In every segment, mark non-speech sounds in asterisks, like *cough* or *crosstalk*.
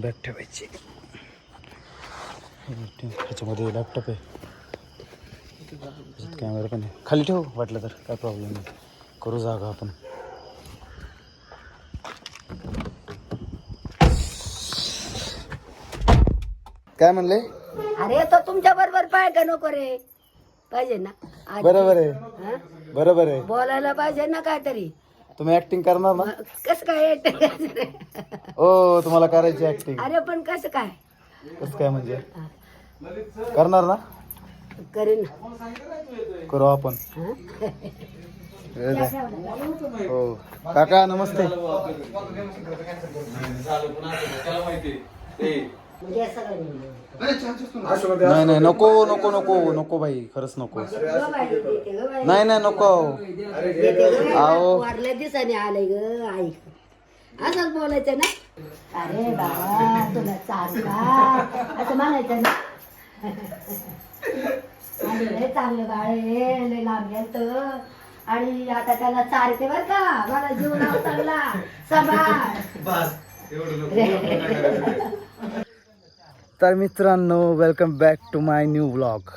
Bag ठेवायची. ह्याच्यामध्ये laptop आहे. कॅमेरा पण आहे. खाली ठेवू वाटलं तर? काय प्रॉब्लेम नाही. करू जागा आपण. काय म्हणले? अरे तो तुमच्या बरोबर पाय का नको रे? पाहिजे ना. बरोबर आहे. हा? बरोबर आहे. बोलायला पाहिजे ना काहीतरी. तुम्ही ऍक्टिंग करणार ना? कस काय येतं? ओ तुम्हाला करायची ऍक्टिंग अरे पण कसं काय? कसं काय म्हणजे? करणार ना? करीन. करू आपण. हो? काका नमस्ते. म्हणजे सगळं. नाही. नाही नको नको नको नको भाई खरंच नको. गं बाई, देते गं बाई. नाही नाही नको. देते गं बाई. आओ. वारल्या दिसाने आलंय ग ऐक. असंच बोलायचं ना? अरे बाबा तुला चाल का? असं म्हणायचं ना? आणि लय चांगलं बाळ आहे लय लांब गेलत. आणि आता त्याला चारते बर का? मला जीव लाव चांगला सांभाळ तर मित्रांनो welcome back to my new blog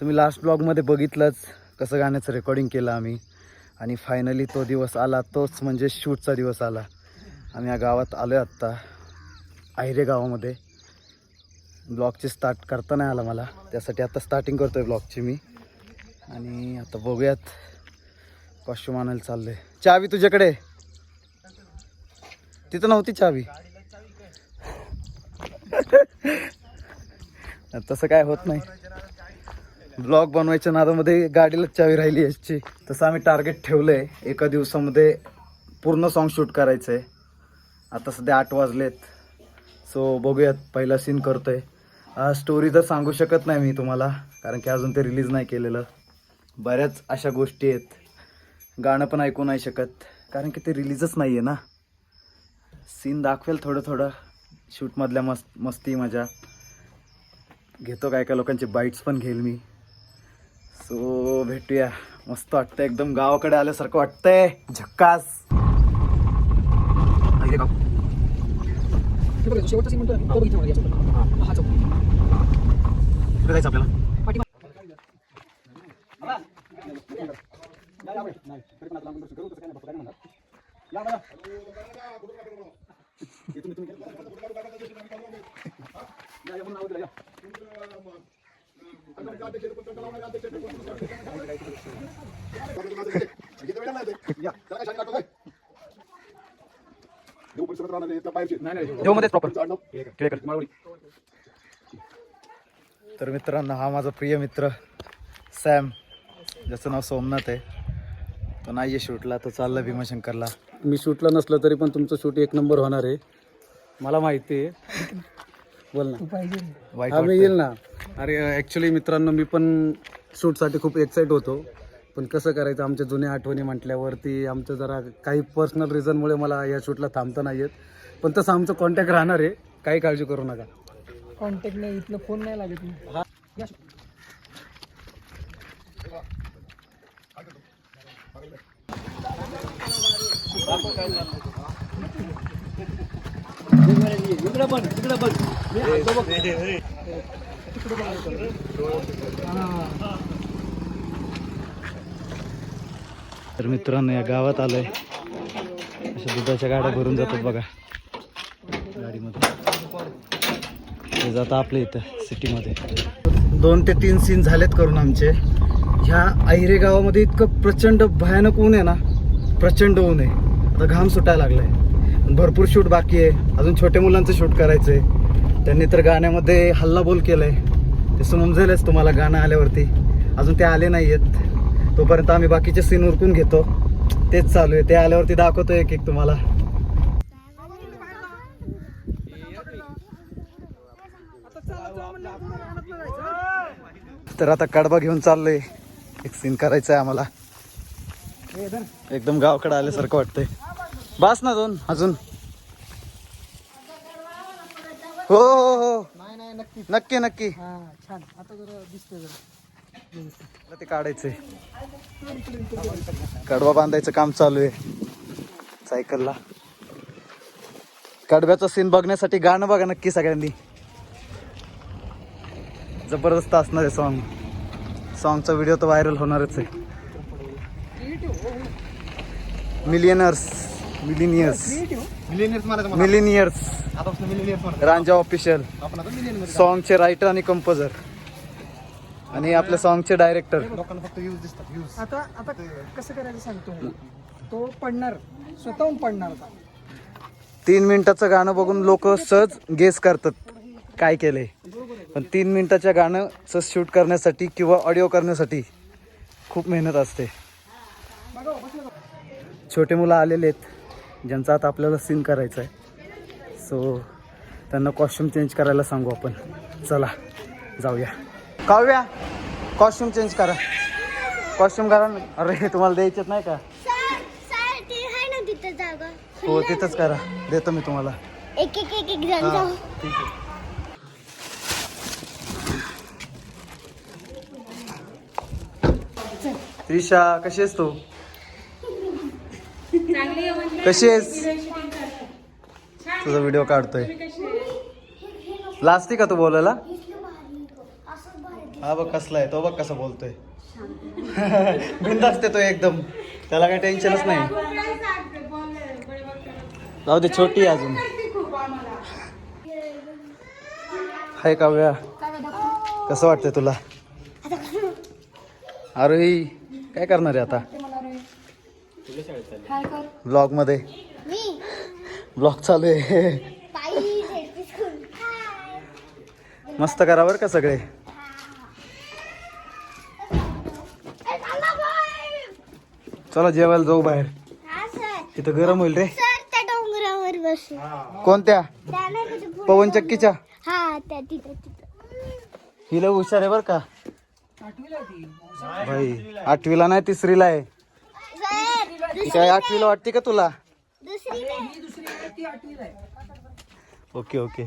तुम्ही लास्ट ब्लॉगमध्ये बघितलंच कसं गाण्याचं रेकॉर्डिंग केलं आम्ही. आणि फायनली तो दिवस आला तोच म्हणजे शूटचा दिवस आला. आम्ही या गावात आलो आहे आत्ता आहिरे गावामध्ये. ब्लॉगची स्टार्ट करता नाही आला मला त्यासाठी आता स्टार्टिंग करतो आहे ब्लॉगची मी. आणि आता बघूयात कॉस्ट्युम आणायला चाललं आहे चावी तुझ्याकडे? तिथं नव्हती चावी. *laughs* तसं काय होत नाही. ब्लॉग बनवायच्या नादामध्ये गाडीलाच चावी राहिली याची. तसं आम्ही टार्गेट ठेवलं आहे एका दिवसामध्ये पूर्ण सॉन्ग शूट करायचं आहे आता सध्या आठ वाजलेत. सो बघूयात पहिला सीन करतो आहे स्टोरी तर सांगू शकत नाही मी तुम्हाला कारण की अजून ते रिलीज नाही केलेलं. बऱ्याच अशा गोष्टी आहेत. गाणं पण ऐकू नाही शकत कारण की ते रिलीजच नाही आहे ना. सीन दाखवेल थोडं थोडं. शूटमधल्या मस्त मस्ती मजा. घेतो काय काय लोकांचे बाईट्स पण घेईल मी. सो भेटूया. मस्त वाटतं एकदम गावाकडे आल्यासारखं वाटतंय. झक्कास. आले आपल्याला. देवमध्येच प्रॉपर तर मित्रांनो हा माझा प्रिय मित्र सॅम ज्याचं नाव सोमनाथ आहे. तो नाही आहे शूटला तो चालला भीमाशंकरला. मी शूटला नसलं तरी पण तुमचं शूट एक नंबर होणार आहे. मला माहिती आहे. बोल ना. वाईट हा मी वाटतंय. येईल ना. अरे ॲक्च्युली मित्रांनो मी पण शूटसाठी खूप एक्साइट होतो. पण कसं करायचं आमच्या जुन्या आठवणी म्हटल्यावरती आमचं जरा काही पर्सनल रिझनमुळे मला या शूटला थांबता नाही येत. पण तसं आमचं कॉन्टॅक्ट राहणार आहे. काही काळजी करू नका. कॉन्टॅक्ट नाही इथलं फोन नाही लागत नाही तर मित्रांनो या गावात आलोय. अशा दुधाच्या गाड्या भरून जातात बघा गाडीमध्ये ते जातं आपल्या इथं सिटीमध्ये. दोन ते तीन सीन झालेत करून आमचे. ह्या आहिरे गावामध्ये इतकं प्रचंड भयानक ऊन आहे ना प्रचंड ऊन आहे. आता घाम सुटायला लागलाय. भरपूर शूट बाकी आहे. अजून छोट्या मुलांचं शूट करायचं आहे त्यांनी तर गाण्यामध्ये हल्लाबोल केलं केलाय. ते समजेलच तुम्हाला गाणं आल्यावरती. अजून ते आले नाही आहेत तोपर्यंत आम्ही बाकीचे सीन उरकून घेतो. तेच चालू आहे. ते आल्यावरती दाखवतो एक एक तुम्हाला. तर आता कडबा घेऊन चाललोय. एक सीन करायचं आहे आम्हाला. एकदम गावाकडे आल्यासारखं वाटतंय. बास ना दोन अजून. हो हो हो नक्की. नक्की छान. आता जरा दिसतोय जरा. मला ते काढायचंय. कडवा बांधायचं काम चालू आहे. सायकलला. कडव्याचा सीन बघण्यासाठी गाणं बघा नक्की सगळ्यांनी. जबरदस्त असणार आहे सॉन्ग सॉन्गचा व्हिडिओ तर व्हायरल होणारच आहे. Millionaires millionaires millionaires Ranjha official सॉन्गचे writer आणि कंपोजर आणि आपल्या सॉन्गचे डायरेक्टर आता आता कसं करायचं सांगतो मी. तो पडणार स्वतःहून पडणार तीन मिनिटाचं गाणं बघून लोक सहज गेस करतात. काय केलंय पण तीन मिनिटाच्या गाणं शूट करण्यासाठी किंवा ऑडिओ करण्यासाठी खूप मेहनत असते. छोटे मुलं आलेले आहेत. ज्यांचा आता आपल्याला सीन करायचा आहे. सो त्यांना कॉस्ट्युम चेंज करायला सांगू आपण. चला जाऊया. काव्या कॉस्ट्युम चेंज करा. कॉस्ट्युम करा. अरे तुम्हाला द्यायचेच नाही का? हो तिथंच करा. देतो मी तुम्हाला. एक एक एक एक जण जाऊ. ठीक आहे. त्रिशा कशी आहेस तू? कशी आहेस? तुझा व्हिडिओ काढतोय. लाजती का तू बोलायला? हा बघ कसला आहे तो बघ कसा बोलतोय. बिंदास्त तो एकदम. त्याला काही टेन्शनच नाही. जाऊ दे छोटी आहे अजून. हाय काव्या. कसं वाटतंय तुला? आरोही काय करणार आहे आता? ब्लॉगमध्ये. ब्लॉग चालू आहे. मस्त करा बरं का सगळे. चला जेवायला जाऊ बाहेर. तिथं गरम होईल रे. सर त्या डोंगरावर बसू. कोणत्या? पवन चक्कीच्या? हा त्या तिथं तिथं. हिला हुशार आहे बरं का? भाई आठवीला नाही तिसरीला आहे. ती काय आठवीला वाटते का तुला? दुसरी नाही. ही दुसरी आहे, ती आठवीला आहे ओके ओके.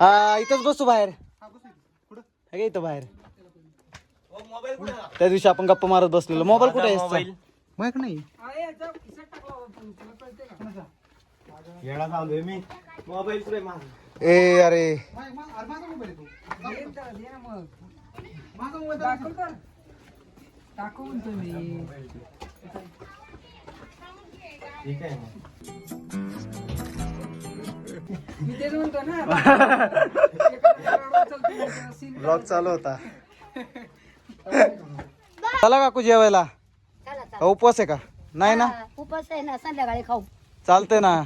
हा इथंच बसू बाहेर. है का इथं बाहेर. त्या दिवशी आपण गप्पा मारत बसलेलो. मोबाईल कुठे आहे? माहीत नाही? ए अरे. दे ना त्याला, दे ना मग दाखव तर दाखव म्हणतो मी तेच म्हणतो ना? ब्लॉग चालू होता. चला काकू जेवायला. का उपवास आहे का? नाही ना? उपास आहे ना संध्याकाळी खाऊ. चालतंय ना.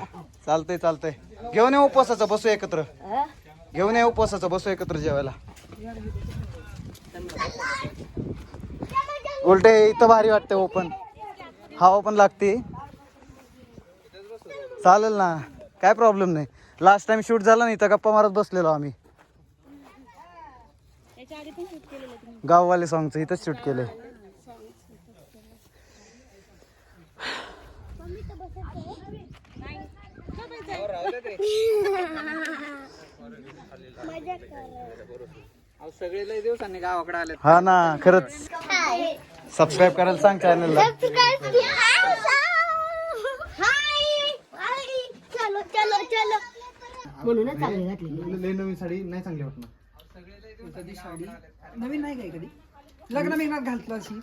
चालतंय चालतंय. घेऊन ये उपवासाचं बसू एकत्र? घेऊन ये उपवासाचं बसू एकत्र जेवायला. उलटे इथं भारी वाटते ओपन हवा पण लागते. चालेल ना. काय प्रॉब्लेम नाही. लास्ट टाइम शूट झाला नाही तर गप्पा मारत बसलेलो आम्ही. गाववाले सॉंगचं इथंच शूट कर सगळे लय दिवसांनी गावाकडे आले हा ना खरंच. सबस्क्राईब करायला सांग चॅनलला सबस्क्राइब किया हाय. हाय. चलो चलो चलो. म्हणूनच चांगली घातली. नवीन साडी नाही चांगली वाटणार. कधी साडी नवीन नाही काय कधी? लग्न मेघनात घालतो अशी.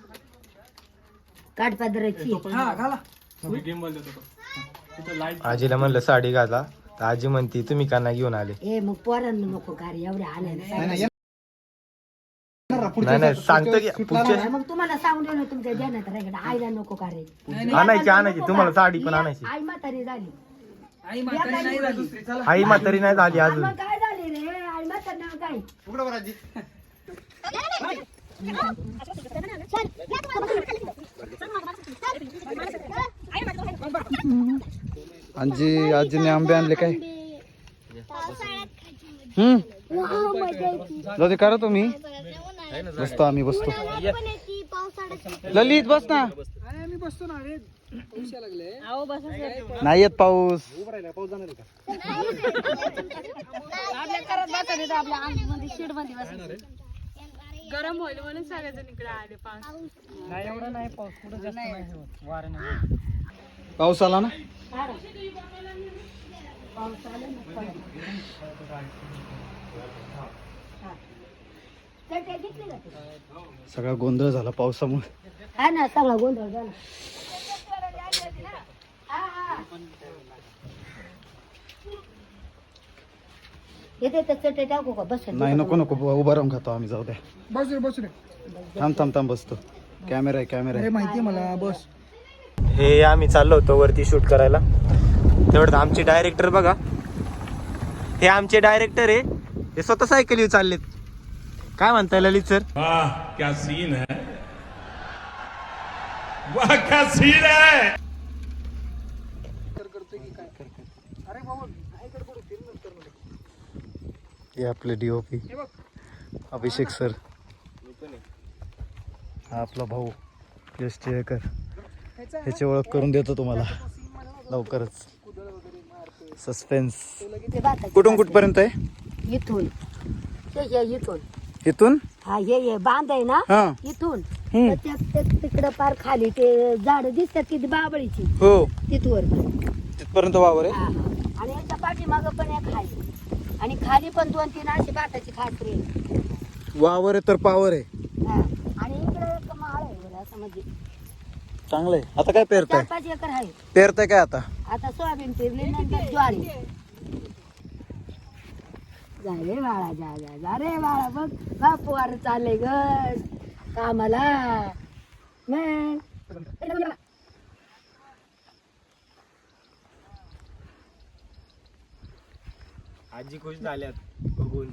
काठपादराची हा घाला. आजीला म्हणलं साडी घाला. तर आजी म्हणती तुम्ही का नाही घेऊन आले? ए मग पोरांना नको कार्य एवढ्या नाही नाही सांगतो की पुढच्या मग तुम्हाला सांगून देणं तुमच्या ध्यानात राहिलं आईला नको कार्य आणायची आणायची. तुम्हाला साडी पण आणायची. आई म्हातारी झाली. आई म्हातारी नाही झाली. आई म्हातारी नाही झाली आणि अजून. मग काय झाली रे? आई म्हातारी नाव काय? आजी. आजीने आंबे आणले काय? हम्म? जाऊ दे करा तुम्ही. बसतो आम्ही बसतो. ललित बस ना. अरे मी बसतो ना अरे उशा लागले. नाही येत पाऊस. नाही एवढा नाही पाऊस कुठं जास्त नाही. होत. वारं नाही. पाऊस आला ना पाऊस आला ना पडत. हा. चटई घेतली का तू? सगळा गोंधळ झाला पावसामुळे. हा ना सगळा गोंधळ झाला. हा, हा. येते तर चटई टाकू का? बस नाही नको नको उभा राहून खातो आम्ही जाऊ द्या. बस रे बस रे. थांब थांब थांब बसतो. कॅमेरा आहे कॅमेरा अरे आहे माहिती मला बस. हे आम्ही चाललो होतो वरती शूट करायला. तेवढं आमचे डायरेक्टर बघा. हे आमचे डायरेक्टर आहे. हे स्वतः सायकल चाललेत. काय म्हणताय ललित सर? वाह क्या सीन है। वाह क्या सीन है। हे आपले डीओपी अभिषेक सर. हा आपला भाऊ यश टिळेकर. ह्याची ओळख करून देतो तुम्हाला. लवकरच. सस्पेन्स कुठून कुठपर्यंत आहे? इथून. ते इथून. इथून? हा हे हे बांध आहे ना? हा. इथून. तर त्या- त्या- तिकडं पार खाली ते झाड दिसतात किती बाबळीची. हो. तिथवर. तिथपर्यंत वावर आहे? हा, हा. आणि याच्या पाठीमाग पण एक खाली आणि खाली पण दोन तीन अशी बाटाची खात्री आहे. वावर आहे तर पावर आहे. हा. आणि इकडे एक माळ आहे बरं, असं म्हणजे. चांगलं आहे. आता काय पेरताय? चार पाच एकर आहे. पेरताय काय आता? आता सोयाबीन पेरली नंतर ज्वारी. झाले बाळा जा जा जा. रे बाळा बघ बापूवर चालले ग. कामाला. मग आजी खुश झाल्यात बघून.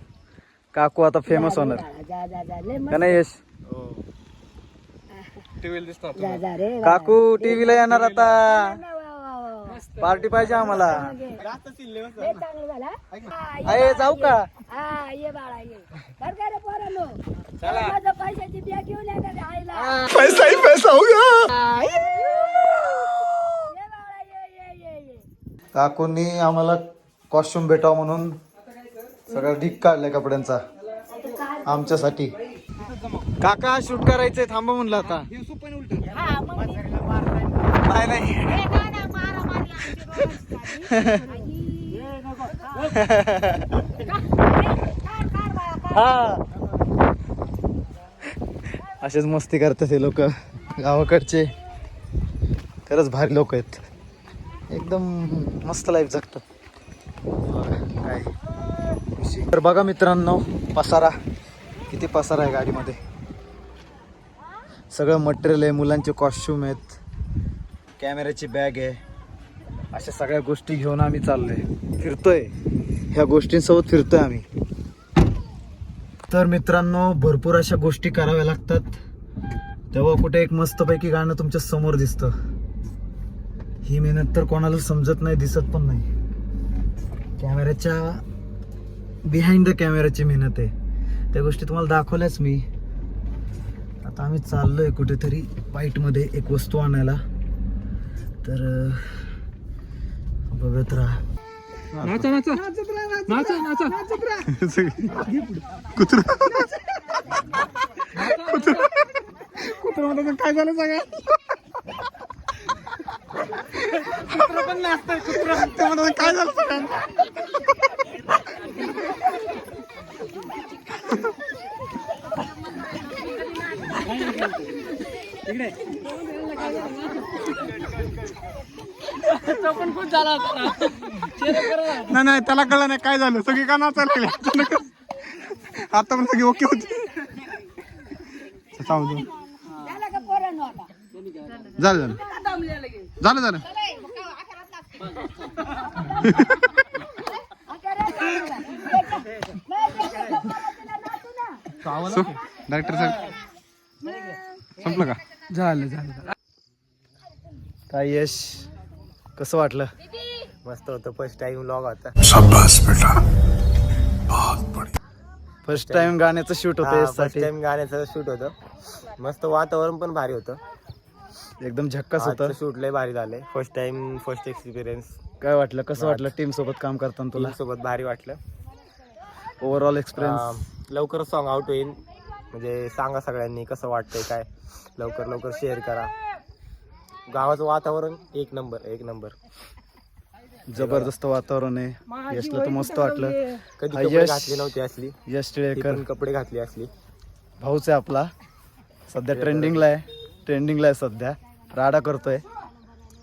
काकू आता फेमस होणार. बाळा, जा जा जा. लय मस्त. का नाही यश? जा जा रे बाळा. काकू टीव्हीला येणार आता. पार्टी पाहिजे आम्हाला. आहे जाऊ का? हा ये बाळा ये. बर का रे पोरांनो? माझं पैशाची बॅग घेऊन या का रे आईला? पैसा ही पैसा हो गया. ये बाळा ये ये ये ये. काकूंनी आम्हाला कॉस्ट्युम भेटावं म्हणून सगळा ढीक काढलाय कपड्यांचा. आमच्यासाठी. काका शूट करायचंय. थांबा म्हणलं आता. नाही नाही हा. असेच मस्ती करतात हे लोक गावाकडचे. खरंच भारी लोक आहेत. एकदम मस्त लाईफ जगतात. काय? तर बघा मित्रांनो पसारा. किती पसारा आहे गाडीमध्ये. सगळं मटेरियल आहे मुलांचे कॉस्ट्युम आहेत. कॅमेऱ्याची बॅग आहे. अशा सगळ्या गोष्टी घेऊन आम्ही चाललोय. फिरतोय. ह्या गोष्टींसोबत फिरतोय आम्ही. तर मित्रांनो भरपूर अशा गोष्टी कराव्या लागतात. तेव्हा कुठे एक मस्तपैकी गाणं तुमच्यासमोर दिसतं. ही मेहनत तर कोणाला समजत नाही दिसत पण नाही. कॅमेऱ्याच्या बिहाइंड द कॅमेऱ्याची मेहनत आहे. त्या गोष्टी तुम्हाला दाखवल्याच मी. आता आम्ही चाललोय कुठेतरी बाईटमध्ये एक वस्तू आणायला. तर बघत राहा. नाचा नाचा. नाचा नाचा. कुत्रा. म्हणतो काय झालं सांगा. कुत्रा पण नाचतंय कुत्रा. ते झालं नाही नाही त्याला कळलं नाही काय झालं? सगळी का नाचायला लागली अचानक आता पण सगळी ओके होती. झालं का पोरांनो आता झालं झालं. झालं झालं. आता रे बाळा. नाही, ते काय पप्पाला तिला नाचू ना. डॉक्टर साहेब. संपलं का? झालं झालं. काय यश? कसं वाटलं? मस्त होतं. फर्स्ट टाइम लॉग होता. फर्स्ट टाइम गाण्याचं शूट होतं फर्स्ट यासाठी. टाइम गाण्याचं शूट होतं. मस्त वातावरण पण भारी होतं. एकदम झक्कास होतं. शूट लय भारी झालंय. फर्स्ट टाइम फर्स्ट एक्सपिरियन्स काय वाटलं? कसं वाटलं? टीम सोबत काम करताना तुला? सोबत भारी वाटलं. ओव्हरऑल एक्सपिरियन्स अं, लवकर सॉन्ग आउट होईल. म्हणजे सांगा सगळ्यांनी कसं वाटतंय काय? लवकर लवकर शेअर करा. गावाचं वातावरण एक नंबर एक नंबर. जबरदस्त वातावरण आहे. यशला तर मस्त वाटलं. कधी हा, कपडे यश. घातले नव्हते असली. यश ती टिळेकर. पण कपडे घातले असली. भाऊच आहे आपला. सध्या ट्रेंडिंगला आहे. ट्रेंडिंगला आहे सध्या. राडा करतोय.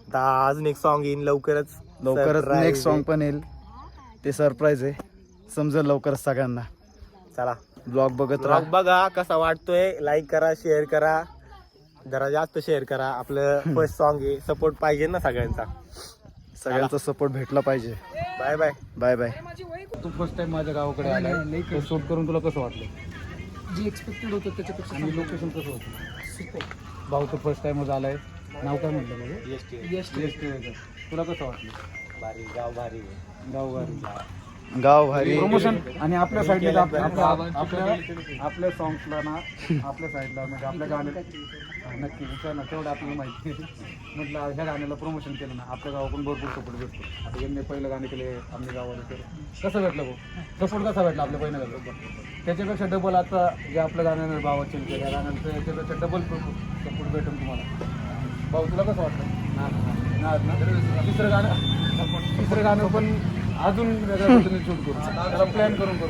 आता अजून एक सॉन्ग येईन लवकरच लवकरच Surprise नेक्स्ट सॉन्ग. पण येईल. ते सरप्राईज आहे. समजेल लवकरच सगळ्यांना. चला. ब्लॉग बघत ब्लॉग राहा. बघा कसा वाटतोय. लाईक करा शेअर करा. जरा जास्त शेअर करा. आपलं *laughs* फर्स्ट सॉन्ग आहे सपोर्ट पाहिजे ना सगळ्यांचा. सगळ्यांचा सपोर्ट भेटला पाहिजे. बाय बाय बाय बाय तू फर्स्ट टाइम माझ्या गावाकडे आलाय. ते शूट करून तुला कसं वाटलं? जे एक्सपेक्टेड होतं त्याच्यापेक्षा आणि लोकेशन कसं होतं? भाऊ तर फर्स्ट टाइमच आलाय. नाव काय म्हटलं माझं यश यश टिळेकर. तुला कसं वाटलं? भारी गाव भारी गाव भारी. गाव भारी. प्रमोशन आणि आपल्या साईडला आपल्या आपल्या सॉंग्सला ना आपल्या साईडला म्हणजे आपल्या गाण्याला हा, नक्की विचार ना तेवढं आपल्याला माहिती म्हटलं ह्या गाण्याला प्रमोशन केलं ना आपल्या गावाकडून भरपूर सपोर्ट भेटतो. आता यांनी पहिलं गाणे केले आमच्या गावाला तर कसं भेटलं भाऊ? सपोर्ट कसा भेटला आपल्या पहिल्या गाण्याला? त्याच्यापेक्षा डबल आता जे आपल्या गाण्यानं भावा चिलके या गाण्याचं याच्यापेक्षा डबल सपोर्ट भेटेल तुम्हाला. भाऊ तुला कसं वाटलं? ना? तिसरं गाणं? तिसरं गाणं पण अजून वेगळ्या पद्धतीने शूट करू. त्याला प्लॅन करून करू.